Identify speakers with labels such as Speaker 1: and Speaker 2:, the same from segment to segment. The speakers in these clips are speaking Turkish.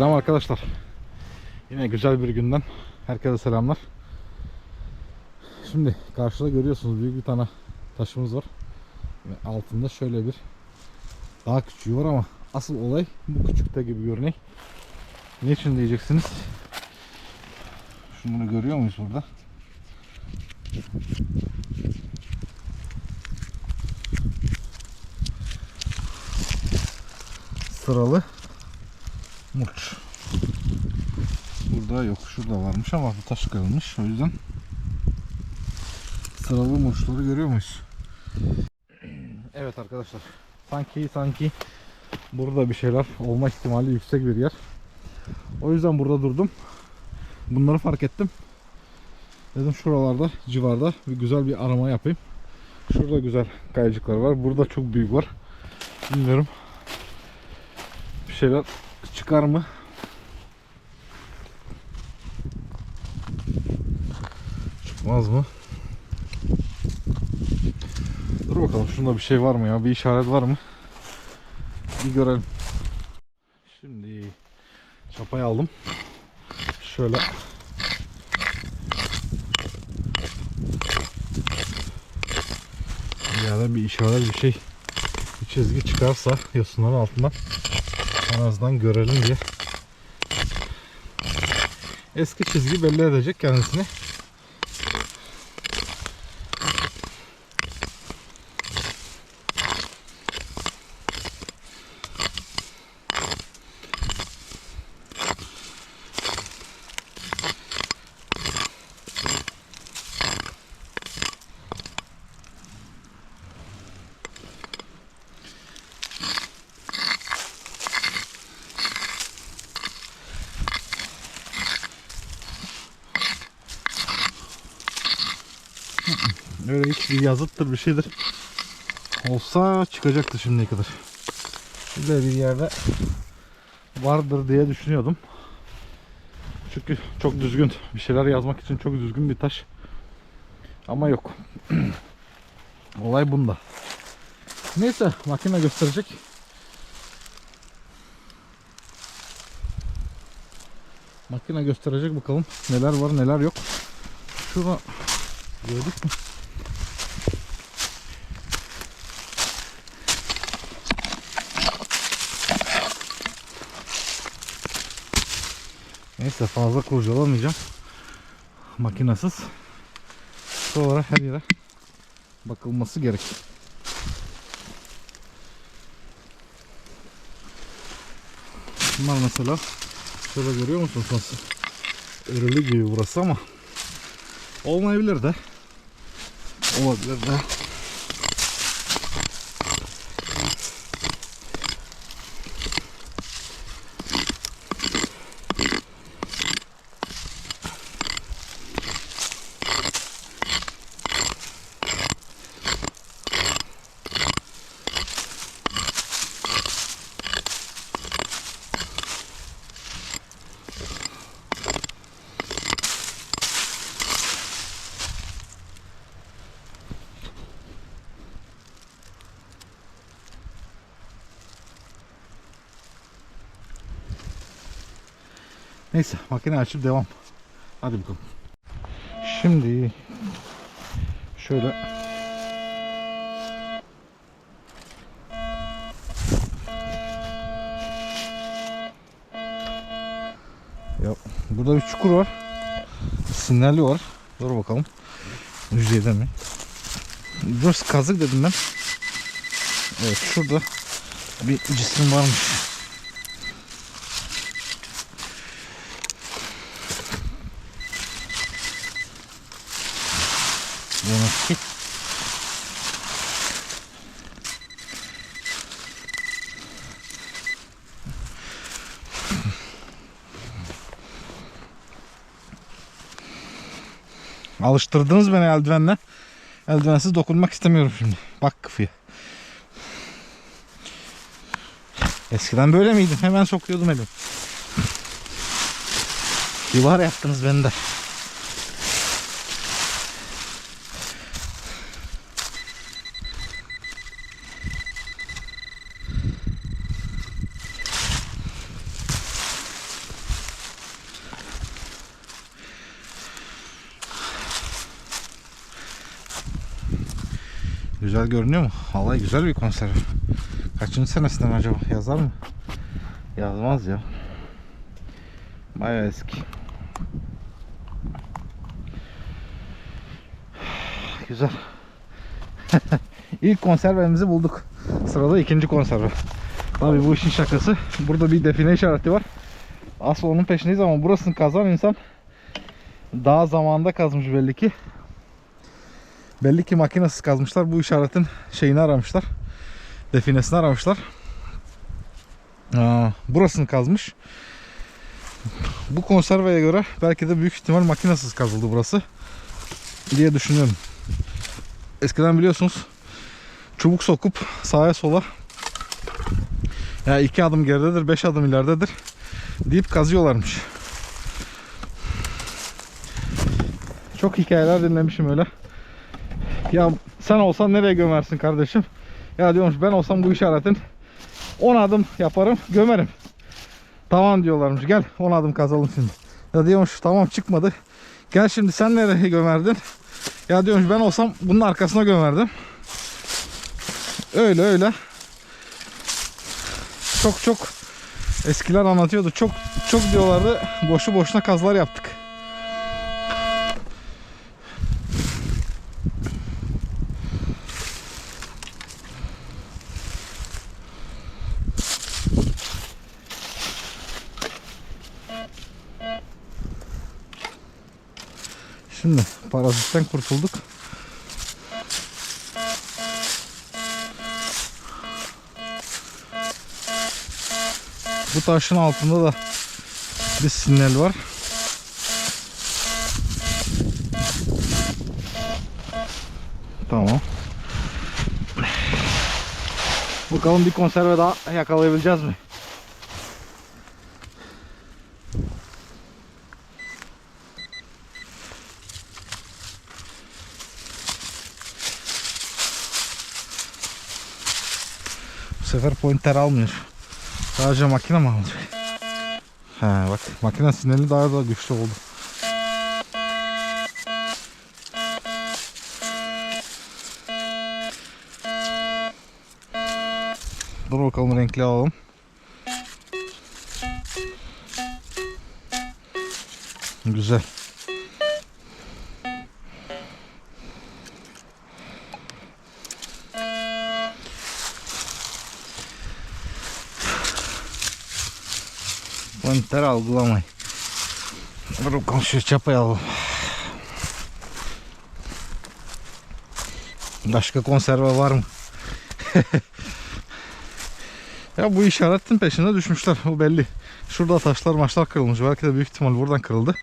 Speaker 1: Selam arkadaşlar. Yine güzel bir günden herkese selamlar. Şimdi karşıda görüyorsunuz büyük bir tane taşımız var. Ve altında şöyle bir daha küçüğü var ama asıl olay bu küçükte gibi görünüyor. Niçin diyeceksiniz? Şunu görüyor muyuz burada? Sıralı murç. Burada yok. Şurada varmış ama bu taş kırılmış. O yüzden sıralı murçları görüyor muyuz? Evet arkadaşlar. Sanki sanki burada bir şeyler olma ihtimali yüksek bir yer. O yüzden burada durdum. Bunları fark ettim. Dedim şuralarda civarda bir güzel bir arama yapayım. Şurada güzel kayacıklar var. Burada çok büyük var. Bilmiyorum. Bir şeyler çıkar mı? Çıkmaz mı? Dur bakalım şunda bir şey var mı ya? Bir işaret var mı? Bir görelim. Şimdi çapayı aldım. Şöyle bir yerden bir işaret bir şey bir çizgi çıkarsa yosunların altından en azından görelim diye. Eski çizgi belli edecek kendisini. Öyle hiçbir yazıttır bir şeydir. Olsa çıkacaktı şimdiye kadar. Şurada bir yerde vardır diye düşünüyordum. Çünkü çok düzgün bir şeyler yazmak için çok düzgün bir taş. Ama yok. Olay bunda. Neyse makine gösterecek. Makine gösterecek bakalım neler var neler yok. Şurada gördük mü? Neyse fazla kurcalamayacağım. Makinasız. Sonra her yere bakılması gerek. Bunlar mesela şöyle görüyor musunuz nasıl? Örülü gibi burası ama olmayabilir de. Olabilir de. Neyse makine açıp devam. Hadi bakalım. Şimdi şöyle ya burada bir çukur var. Sinyali var. Dur bakalım. Yüzeyde mi? Burası kazık dedim ben. Evet şurada bir cisim varmış. Demek ki Alıştırdınız beni eldivenle. Eldivensiz dokunmak istemiyorum şimdi. Bak kıfıya. Eskiden böyle miydim? Hemen sokuyordum elim. Kibar yaptınız beni de. Güzel görünüyor mu? Vallahi güzel bir konserve. Kaçıncı senesinden acaba? Yazar mı? Yazmaz ya. Bayağı eski. Güzel. İlk konservemizi bulduk. Sırada ikinci konserve. Tabii bu işin şakası. Burada bir define işareti var. Asıl onun peşindeyiz ama burasını kazan insan daha zamanında kazmış belli ki. Belli ki makinesiz kazmışlar. Bu işaretin şeyini aramışlar. Definesini aramışlar. Aa, burasını kazmış. Bu konserveye göre belki de büyük ihtimal makinesiz kazıldı burası. Diye düşünüyorum. Eskiden biliyorsunuz çubuk sokup sağa sola ya iki adım geridedir, beş adım ileridedir deyip kazıyorlarmış. Çok hikayeler dinlemişim öyle. Ya sen olsan nereye gömersin kardeşim? Ya diyormuş ben olsam bu işaretin 10 adım yaparım gömerim. Tamam diyorlarmış gel 10 adım kazalım şimdi. Ya diyormuş tamam çıkmadı. Gel şimdi sen nereye gömerdin? Ya diyormuş ben olsam bunun arkasına gömerdim. Öyle öyle. Çok çok eskiler anlatıyordu. Çok çok diyorlardı. Boşu boşuna kazlar yaptık. Şimdi parazitten kurtulduk. Bu taşın altında da bir sinyal var. Tamam. Bakalım bir konserve daha yakalayabileceğiz mi? Bu sefer pointer almıyor. Sadece makine mi alacak? He bak makine sinyali daha da güçlü oldu. Dur bakalım renkli alalım. Güzel. Pointer algılamayın. Dur bakalım şu çapayı alalım. Başka konserve var mı? ya bu işaretin peşine düşmüşler. O belli. Şurada taşlar maçlar kırılmış. Belki de büyük ihtimal buradan kırıldı.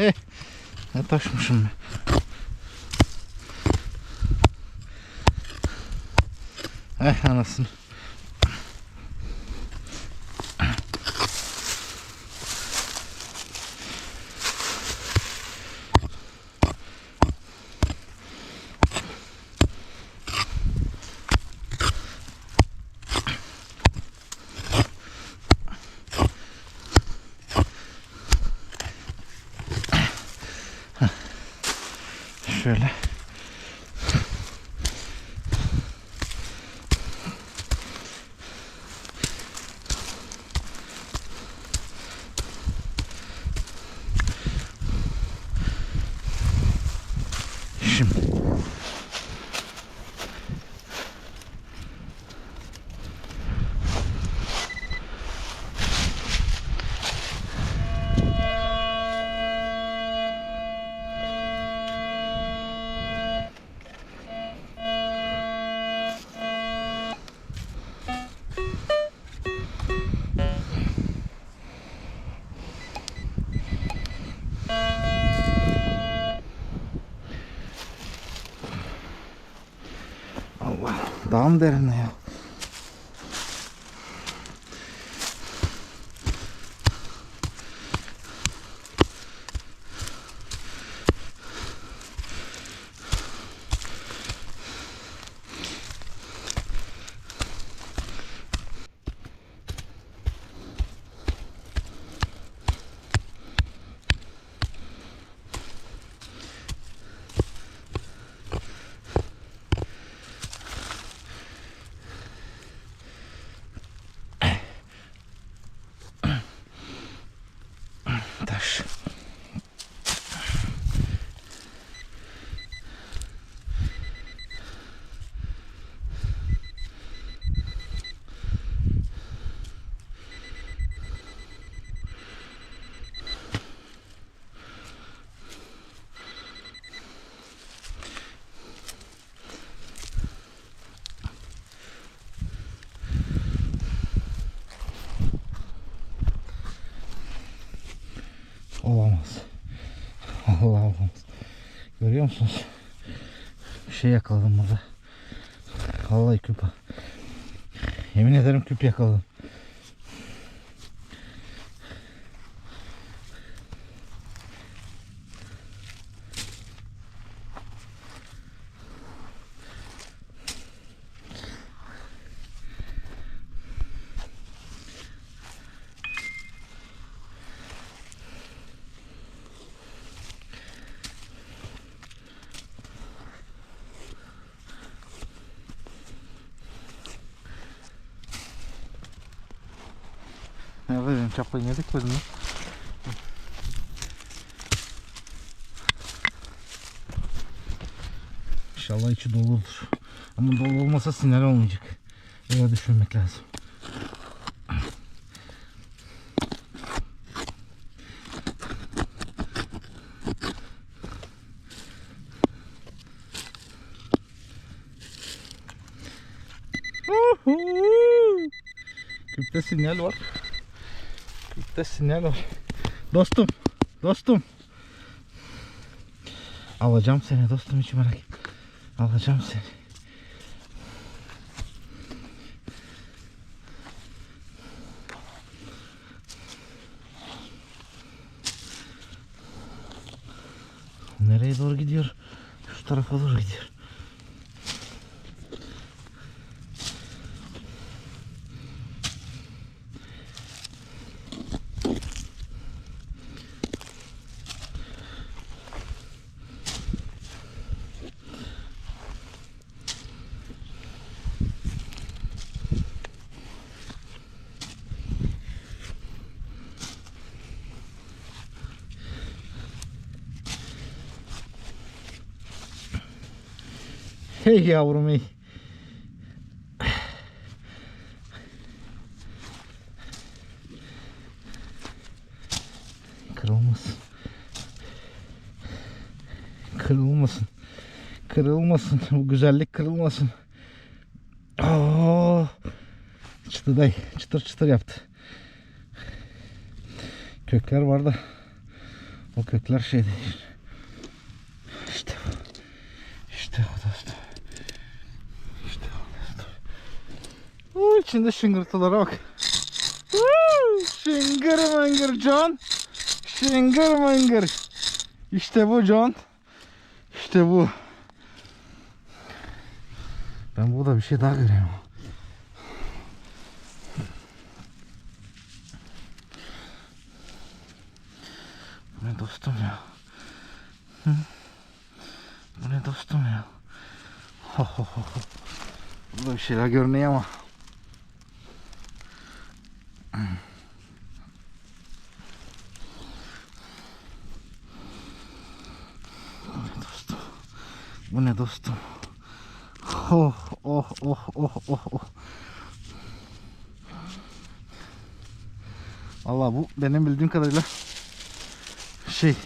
Speaker 1: Eh, ne taşmışım ben. Eh anasını. Şöyle. Şimdi. Allah. Daha mı derin ya? Olamaz. Allah olamaz. Görüyor musunuz? Bir şey yakaladım burada. Vallahi küp. Yemin ederim küp yakaladım. Ne yapayım çapayı yedik mi? İnşallah içi doludur. Ama dolu olmasa sinir olmayacak. Öyle düşünmek lazım. Küpte sinyal var. Küpte sinyal var. Dostum, dostum. Alacağım seni dostum hiç merak etme. Alacağım seni. Nereye doğru gidiyor? Şu tarafa doğru gidiyor. Hey yavrum hey. Kırılmasın. Kırılmasın. Kırılmasın. Bu güzellik kırılmasın. Aa, çıtır day. Çıtır çıtır yaptı. Kökler var da o kökler şey değil. İşte bu. İşte o dostum. İşte o dostum. Oo, içinde şıngırtılara bak. Şıngır mıngır John. Şıngır mıngır. İşte bu John. İşte bu. Ben burada bir şey daha görüyorum. Bu ne dostum ya? Hı? Bu ne dostum ya? Ho ho ho. Burada bir şeyler görünüyor ama. Bu ne dostum? Bu ne dostum? Oh oh oh oh oh oh. Allah bu benim bildiğim kadarıyla şey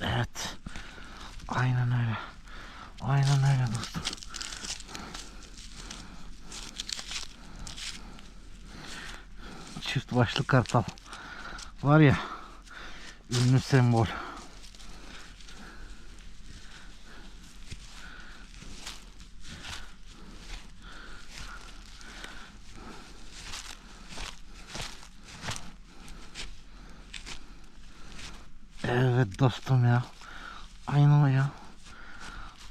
Speaker 1: Evet. Aynen öyle. Aynen öyle dostum. Çift başlı kartal. Var ya ünlü sembol. Evet dostum ya. Aynı o ya.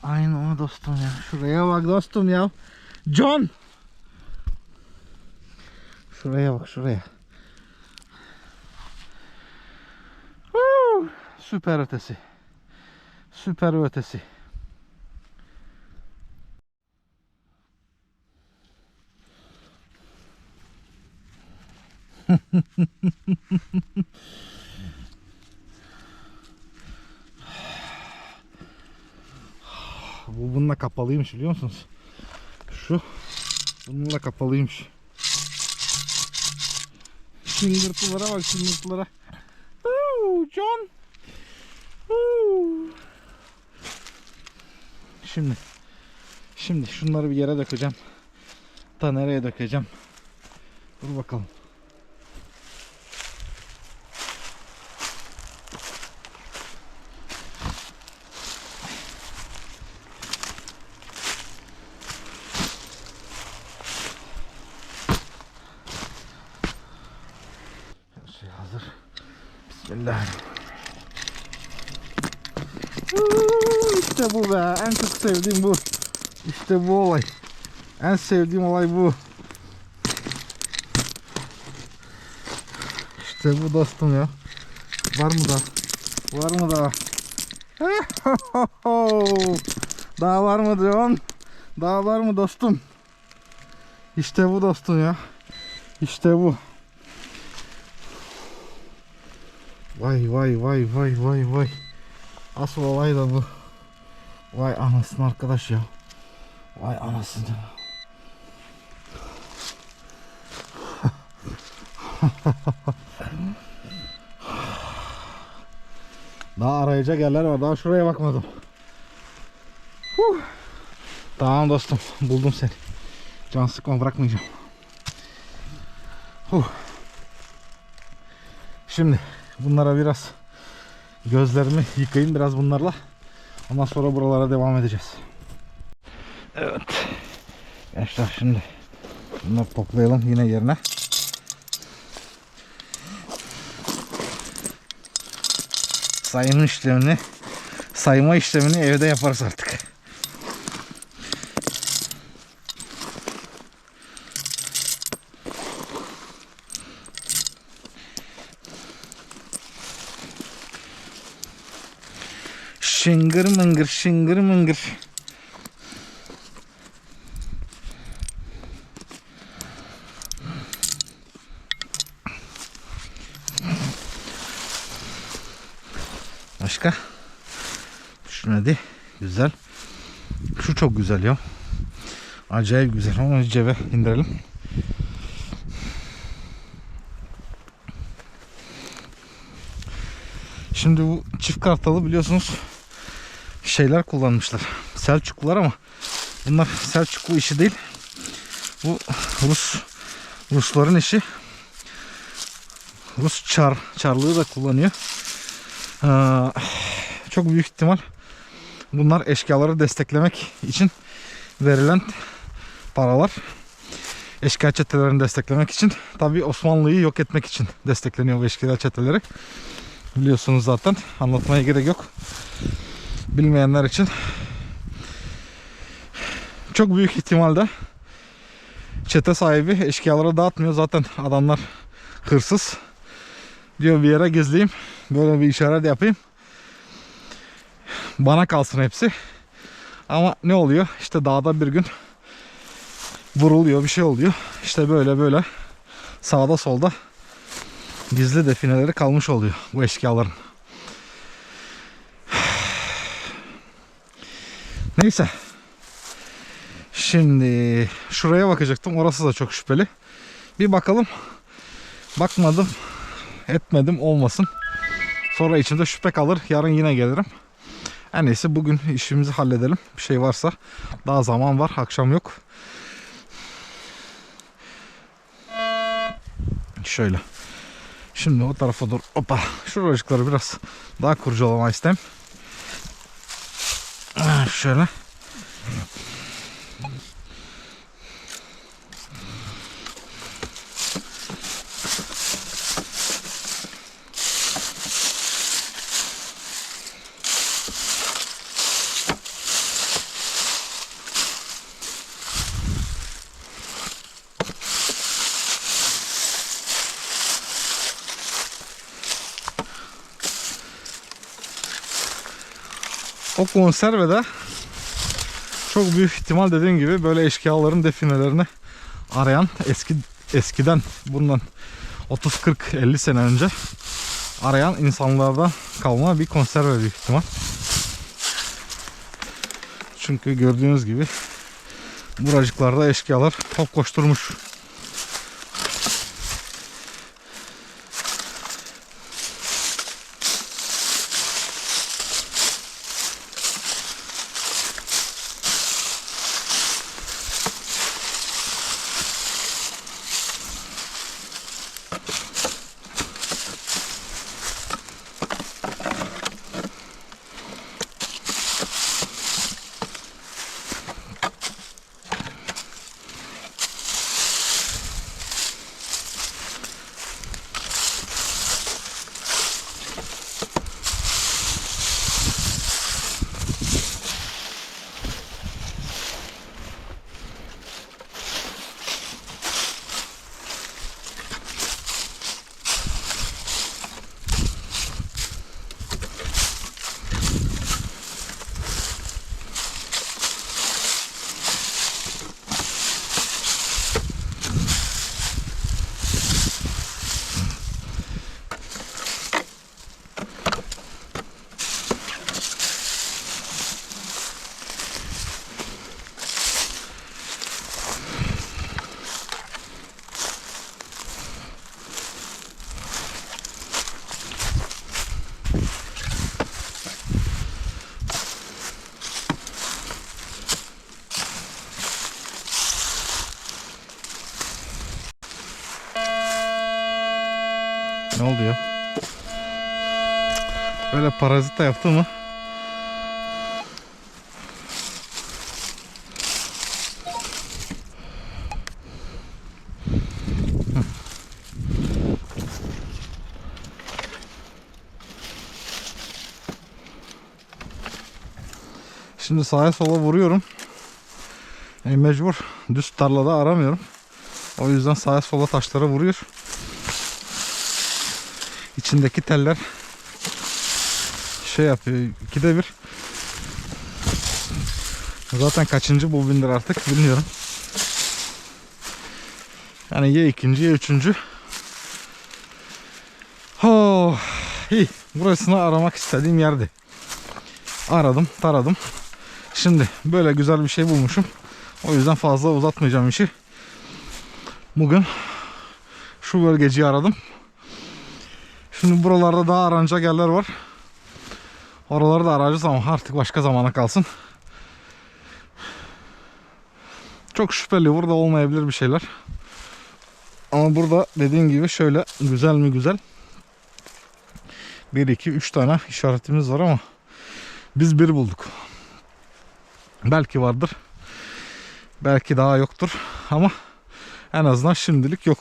Speaker 1: Aynı o dostum ya. Şuraya bak dostum ya. John. Şuraya bak şuraya. Süper ötesi. Süper ötesi. Bu bununla kapalıymış biliyor musunuz? Şu bununla kapalıymış. Şıngırtılara bak şıngırtılara. John. Şimdi Şimdi şunları bir yere dökeceğim. Ta nereye dökeceğim? Dur bakalım. Her şey hazır. Bismillah. Uuu, İşte bu be. En çok sevdiğim bu. İşte bu olay. En sevdiğim olay bu. İşte bu dostum ya. Var mı da? Var mı da? Daha var mı John? Daha var mı dostum? İşte bu dostum ya. İşte bu. Vay vay vay vay vay vay. Asıl olay da bu. Vay anasını arkadaş ya. Vay anasını. Daha arayacak yerler var. Daha şuraya bakmadım. Huh. Tamam dostum. Buldum seni. Can sıkma bırakmayacağım. Huh. Şimdi bunlara biraz gözlerimi yıkayayım biraz bunlarla. Ondan sonra buralara devam edeceğiz. Evet. Gençler şimdi bunları toplayalım yine yerine. Sayma işlemini sayma işlemini evde yaparız artık. Şıngır mıngır şıngır mıngır. Başka? Şuna Güzel. Şu çok güzel ya. Acayip güzel. Onu cebe indirelim. Şimdi bu çift kartalı biliyorsunuz şeyler kullanmışlar. Selçuklular ama bunlar Selçuklu işi değil. Bu Rus Rusların işi. Rus çar çarlığı da kullanıyor. Ee, çok büyük ihtimal bunlar eşkıyaları desteklemek için verilen paralar. Eşkıya çetelerini desteklemek için tabi Osmanlı'yı yok etmek için destekleniyor bu eşkıya çeteleri. Biliyorsunuz zaten anlatmaya gerek yok. Bilmeyenler için çok büyük ihtimalde çete sahibi eşkıyalara dağıtmıyor. Zaten adamlar hırsız. Diyor bir yere gizleyeyim. Böyle bir işaret yapayım. Bana kalsın hepsi. Ama ne oluyor? İşte dağda bir gün vuruluyor bir şey oluyor. İşte böyle böyle sağda solda gizli defineleri kalmış oluyor bu eşkıyaların. Neyse. Şimdi şuraya bakacaktım. Orası da çok şüpheli. Bir bakalım. Bakmadım. Etmedim olmasın. Sonra içimde şüphe kalır. Yarın yine gelirim. En iyisi bugün işimizi halledelim. Bir şey varsa daha zaman var. Akşam yok. Şöyle. Şimdi o tarafa doğru. Hoppa. Şuracıkları biraz daha kurcalama istem. Şöyle. O konservede çok büyük ihtimal dediğim gibi böyle eşkıyaların definelerini arayan eski eskiden bundan 30 40 50 sene önce arayan insanlardan kalma bir konserve büyük ihtimal. Çünkü gördüğünüz gibi buracıklarda eşkıyalar top koşturmuş. Ya? Böyle parazit de yaptı mı? Şimdi sağa sola vuruyorum. E, mecbur düz tarlada aramıyorum. O yüzden sağa sola taşlara vuruyor. İçindeki teller şey yapıyor. ikide bir. Zaten kaçıncı bobindir artık bilmiyorum. Yani ya ikinci ya üçüncü. Oh, iyi. Burasını aramak istediğim yerdi. Aradım, taradım. Şimdi böyle güzel bir şey bulmuşum. O yüzden fazla uzatmayacağım işi. Bugün şu bölgeciyi aradım. Şimdi buralarda daha aranacak yerler var. Oraları da arayacağız ama artık başka zamana kalsın. Çok şüpheli burada olmayabilir bir şeyler. Ama burada dediğim gibi şöyle güzel mi güzel. 1 2 3 tane işaretimiz var ama biz bir bulduk. Belki vardır. Belki daha yoktur ama en azından şimdilik yok.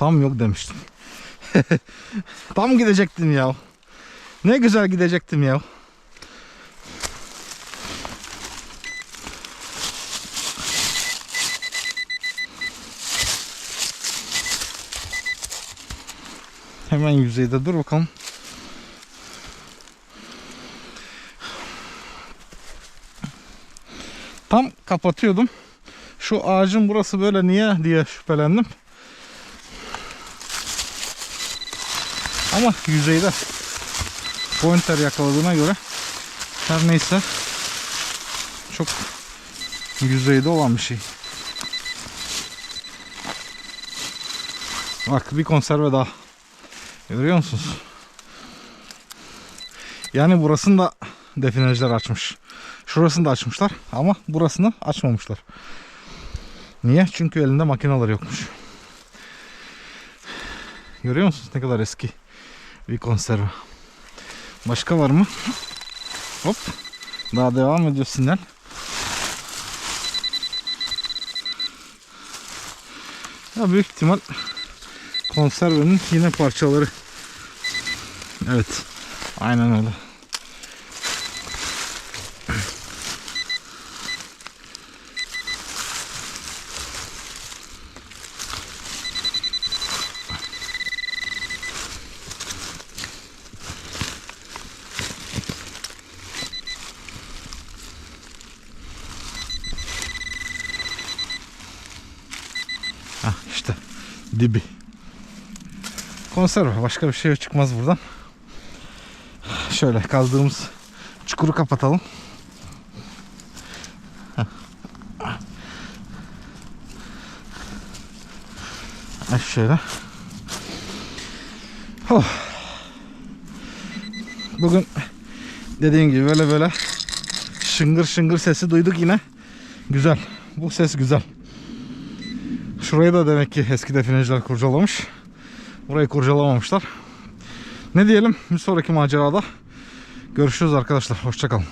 Speaker 1: Tam yok demiştim. Tam gidecektim ya. Ne güzel gidecektim ya. Hemen yüzeyde dur bakalım. Tam kapatıyordum. Şu ağacın burası böyle niye diye şüphelendim. Ama yüzeyde pointer yakaladığına göre her neyse çok yüzeyde olan bir şey. Bak bir konserve daha. Görüyor musunuz? Yani burasını da definajlar açmış. Şurasını da açmışlar ama burasını açmamışlar. Niye? Çünkü elinde makineler yokmuş. Görüyor musunuz ne kadar eski bir konserve. Başka var mı? Hop. Daha devam ediyor sinyal. Ya büyük ihtimal konservenin yine parçaları. Evet. Aynen öyle. Hah işte dibi. Konserve başka bir şey çıkmaz buradan. Şöyle kazdığımız çukuru kapatalım. Heh, şöyle. Oh. Bugün dediğim gibi böyle böyle şıngır şıngır sesi duyduk yine. Güzel. Bu ses güzel. Şurayı da demek ki eski defineciler kurcalamış. Burayı kurcalamamışlar. Ne diyelim? Bir sonraki macerada görüşürüz arkadaşlar. Hoşçakalın.